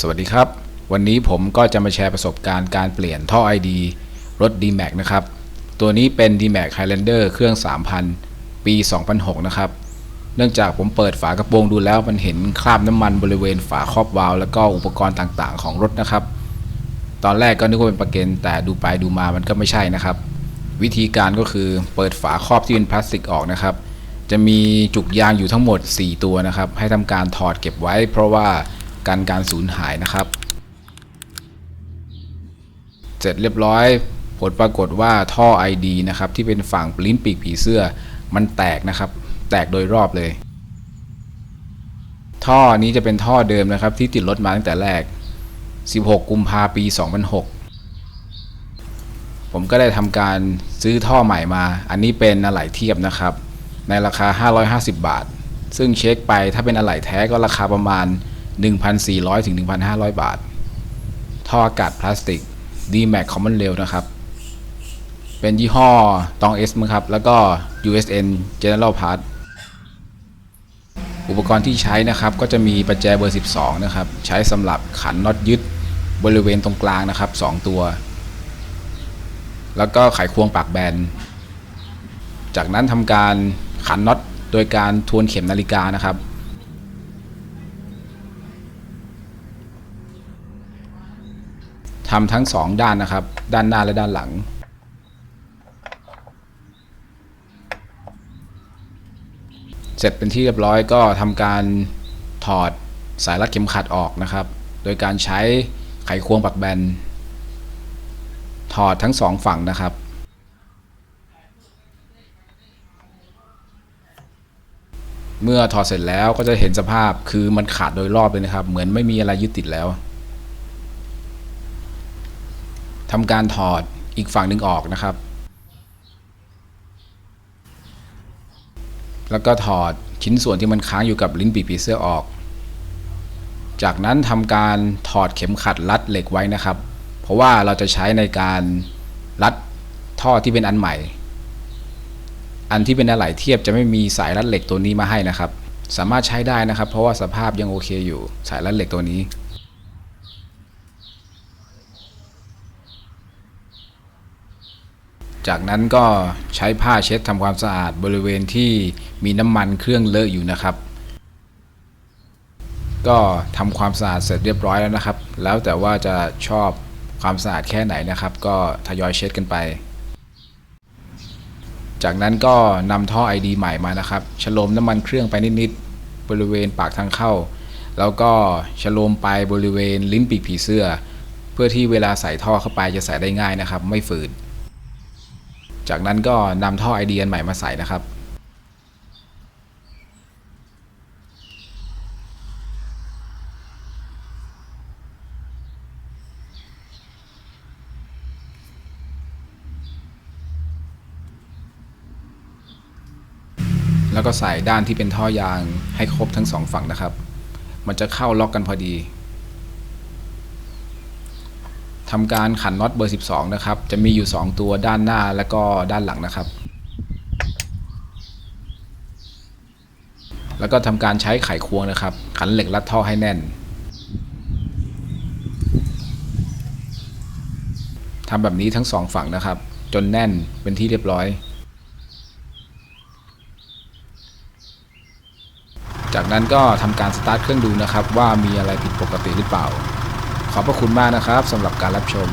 สวัสดีครับ วันนี้ผมก็จะมาแชร์ประสบการณ์การเปลี่ยนท่อ ID รถ D-Max นะครับ ตัวนี้เป็น D-Max Highlander เครื่อง 3,000 ปี 2006 นะครับ เนื่องจากผมเปิดฝากระโปรงดูแล้วมันเห็นคราบน้ำมันบริเวณฝาครอบวาล์วแล้วก็อุปกรณ์ต่างๆ ของรถนะครับ ตอนแรกก็นึกว่าเป็นประเกนแต่ดูไปดูมามันก็ไม่ใช่นะครับ วิธีการก็คือเปิดฝาครอบที่เป็นพลาสติกออกนะครับ จะมีจุกยางอยู่ทั้งหมด 4 ตัวนะครับ ให้ทำการถอดเก็บไว้ เพราะว่า การการสูญหายนะครับ เสร็จเรียบร้อย ผลปรากฏว่าท่อ ID นะครับที่เป็นฝั่งปลิ้นปีกผีเสื้อมันแตกนะครับ แตกโดยรอบเลย ท่อนี้จะเป็นท่อเดิมนะครับ ที่ติดรถมาตั้งแต่แรก 16 กุมภาปี 2006 ผมก็ได้ทำการซื้อท่อใหม่มา อันนี้เป็นอะไหล่เทียบนะครับ ในราคา 550 บาทซึ่งเช็คไปถ้าเป็นอะไหล่แท้ก็ราคาประมาณ 1,400 ถึง 1,500 บาท ท่ออากาศพลาสติก D-Max Common Rail นะครับ เป็นยี่ห้อตอง S มั้งครับ แล้วก็ USN General Part อุปกรณ์ที่ใช้นะครับ ก็จะมีประแจเบอร์ 12 นะครับ ใช้สำหรับขันน็อตยึดบริเวณตรงกลางนะครับ 2 ตัว แล้วก็ไขควงปากแบน จากนั้นทำการขันน็อตโดยการทวนเข็มนาฬิกานะครับ ทำทั้งสองด้านนะครับ ด้านหน้าและด้านหลัง เสร็จเป็นที่เรียบร้อยก็ทำการถอดสายรัดเข็มขัดออกนะครับ โดยการใช้ไขควงปักแบน ถอดทั้งสองฝั่งนะครับ เมื่อถอดเสร็จแล้วก็จะเห็นสภาพคือมันขาดโดยรอบเลยนะครับ เหมือนไม่มีอะไรยึดติดแล้ว ทำการถอดอีกฝั่งหนึ่งออกนะครับ แล้วก็ถอดชิ้นส่วนที่มันค้างอยู่กับลิ้นปีกผีเสื้อออก จากนั้นทำการถอดเข็มขัดรัดเหล็กไว้นะครับ เพราะว่าเราจะใช้ในการรัดท่อที่เป็นอันใหม่ อันที่เป็นอะไหล่เทียบจะไม่มีสายรัดเหล็กตัวนี้มาให้นะครับ สามารถใช้ได้นะครับ เพราะว่าสภาพยังโอเคอยู่สายรัดเหล็กตัวนี้ จากนั้นก็ใช้ผ้าเช็ดทำความสะอาดบริเวณที่มีน้ำมันเครื่องเลอะอยู่นะครับ ก็ทำความสะอาดเสร็จเรียบร้อยแล้วนะครับ แล้วแต่ว่าจะชอบความสะอาดแค่ไหนนะครับ ก็ทยอยเช็ดกันไป จากนั้นก็นำท่อ ID ใหม่มานะครับฉโลมน้ำมันเครื่องไปนิดๆบริเวณปากทางเข้า แล้วก็ฉโลมไปบริเวณลิ้นปีกผีเสื้อ เพื่อที่เวลาใส่ท่อเข้าไปจะใส่ได้ง่ายนะครับ ไม่ฝืด จากนั้นก็นำท่อไอเดียนใหม่มาใส่นะครับ แล้วก็ใส่ด้านที่เป็นท่อยางให้ครบทั้งสองฝั่งนะครับ มันจะเข้าล็อกกันพอดี ทำการขันน็อตเบอร์ 12 นะครับ จะมีอยู่ 2 ตัวด้านหน้าและก็ด้านหลังนะครับ แล้วก็ทำการใช้ไขควงนะครับ ขันเหล็กรัดท่อให้แน่นทำแบบนี้ทั้งสองฝั่งนะครับ จนแน่นเป็นที่เรียบร้อย จากนั้นก็ทำการสตาร์ทเครื่องดูนะครับ ว่ามีอะไรผิดปกติหรือเปล่า ขอบพระคุณมากนะครับสำหรับการรับชม